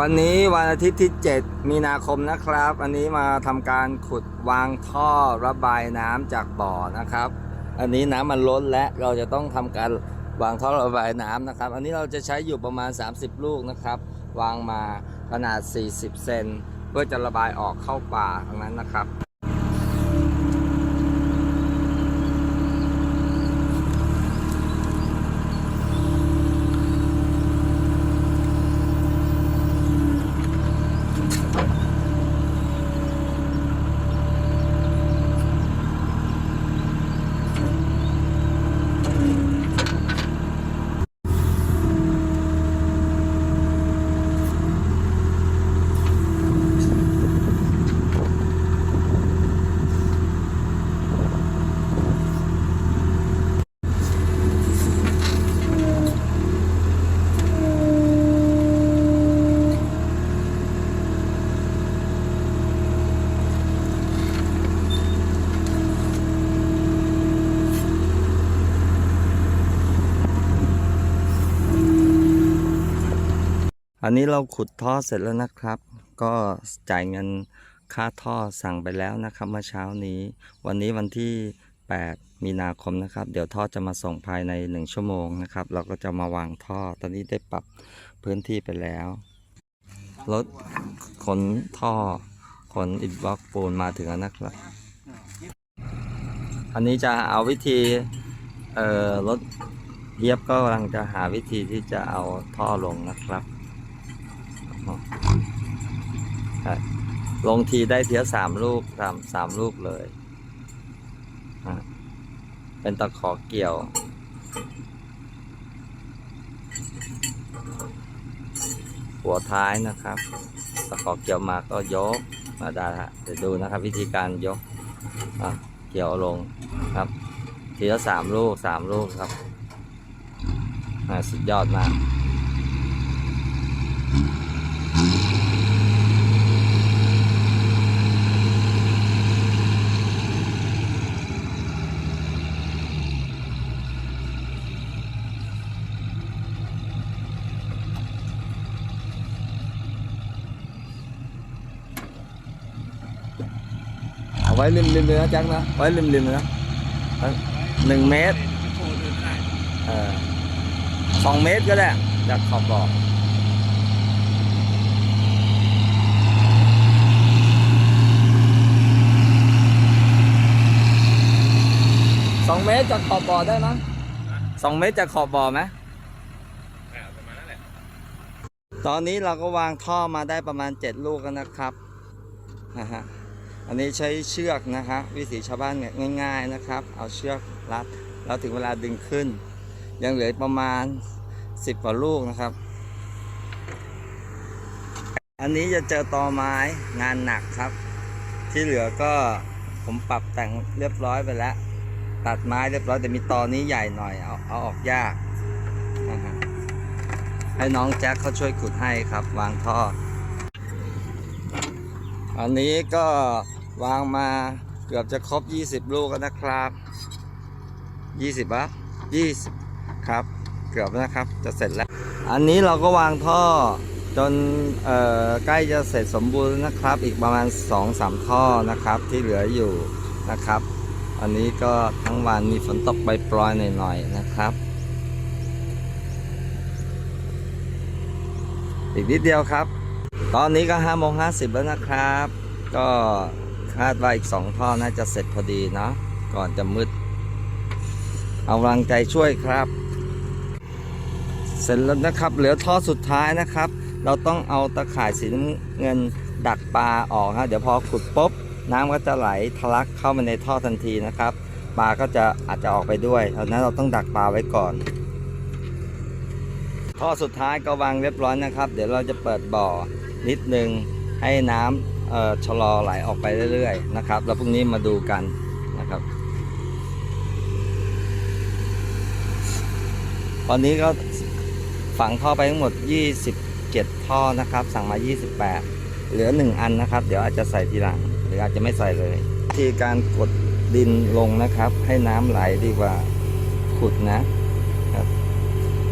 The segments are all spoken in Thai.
วันนี้วันอาทิตย์ที่ 7 มีนาคมนะครับ อันนี้มาทำการขุดวางท่อระบายน้ำจากบ่อนะครับ อันนี้น้ำมันล้นและเราจะต้องทำการวางท่อระบายน้ำนะครับ อันนี้เราจะใช้อยู่ประมาณ 30 ลูกนะครับ วางมาขนาด 40 เซนเพื่อจะระบายออกเข้าป่าทั้งนั้นนะครับ อันนี้เราขุดท่อเสร็จแล้วนะครับ ก็จ่ายเงินค่าท่อสั่งไปแล้วนะครับเมื่อเช้านี้ วันนี้วันที่ 8 มีนาคมนะครับ เดี๋ยวท่อจะมาส่งภายใน 1 ชั่วโมงนะครับ เราก็จะมาวางท่อ ตอนนี้ได้ปรับพื้นที่ไปแล้ว รถขนท่อ ขนอิฐบล็อกปูนมาถึงแล้วนะครับ อันนี้จะเอาวิธี เอ่อรถเยียบก็กำลังจะหาวิธีที่จะเอาท่อลงนะครับ ครับ ลงทีได้เทียสามลูกสามสามลูกเลย เป็นตะขอเกี่ยว หัวท้ายนะครับ ตะขอเกี่ยวมาก็ยกมาได้ฮะเดี๋ยวดูนะครับ วิธีการยกเกี่ยวลงครับทีละสามลูกสามลูกครับสุดยอดมาก ไว้ริมริมเลยนะแจ็คนะ ไว้ริมริมเลยนะหนึ่งเมตรเออสองเมตรก็ได้จากขอบบ่อสองเมตรจากขอบบ่อได้มั้ยสองเมตรจากขอบบ่อไหมตอนนี้เราก็วางท่อมาได้ประมาณ7ลูกแล้วนะครับนะฮะ อันนี้ใช้เชือกนะฮะวิถีชาวบ้านเนี่ยง่าย ๆนะครับ เอาเชือกรัดแล้วถึงเวลาดึงขึ้น ยังเหลือประมาณ 10กว่าลูกนะครับ อันนี้จะเจอตอไม้งานหนักครับ ที่เหลือก็ผมปรับแต่งเรียบร้อยไปแล้ว ตัดไม้เรียบร้อยแต่มีตอนี้ใหญ่หน่อยเอาเอาออกยากนะฮะให้น้องแจ็คเขาช่วยขุดให้ครับ วางท่อ อันนี้ก็ วางมาเกือบจะครบ 20 ลูกแล้วนะครับ 20ปะ20 ครับ เกือบแล้วนะครับ จะเสร็จแล้ว อันนี้เราก็วางท่อจนใกล้จะเสร็จสมบูรณ์นะครับ อีกประมาณ 2-3 ท่อนะครับที่เหลืออยู่นะครับ อันนี้ก็ทั้งวันมีฝนตกปล่อยๆหน่อยๆนะครับ อีกนิดเดียวครับ ตอนนี้ก็5โมง50 แล้วนะครับ ก็ คาดว่าอีก2ท่อน่าจะเสร็จพอดีเนาะก่อนจะมืด เอากำลังใจช่วยครับ เสร็จแล้วนะครับ เหลือท่อสุดท้ายนะครับ เราต้องเอาตะข่ายสีน้ำเงินดักปลาออกฮะเดี๋ยวพอขุดปุ๊บน้ำก็จะไหลทะลักเข้ามาในท่อทันทีนะครับปลาก็จะอาจจะออกไปด้วยเพราะนั้นเราต้องดักปลาไว้ก่อน ท่อสุดท้ายก็วางเรียบร้อยนะครับ เดี๋ยวเราจะเปิดบ่อนิดนึงให้น้ำ ชะลอไหลออกไปเรื่อยๆนะครับ แล้วพรุ่งนี้มาดูกันนะครับ ตอนนี้ก็ฝังท่อไปทั้งหมด 27 ท่อนะครับ สั่งมา 28 เหลือ 1 อันนะครับ เดี๋ยวอาจจะใส่ทีหลัง หรืออาจจะไม่ใส่เลยวิธีการกดดินลงนะครับ ให้น้ำไหลดีกว่าขุดนะครับ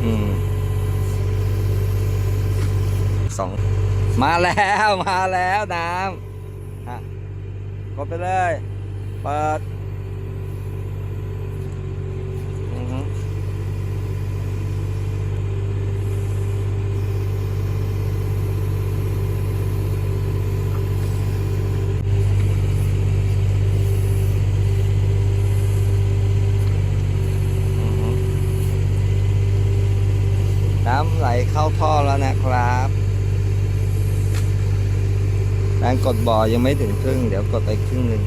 อืมสอง มาแล้วมาแล้วน้ำอะกดไปเลย เปิดอือฮึอือฮึน้ำไหลเข้าท่อแล้วนะครับ แรงกดบ่อยังไม่ถึงครึ่ง เดี๋ยวกดไปครึ่งหนึ่ง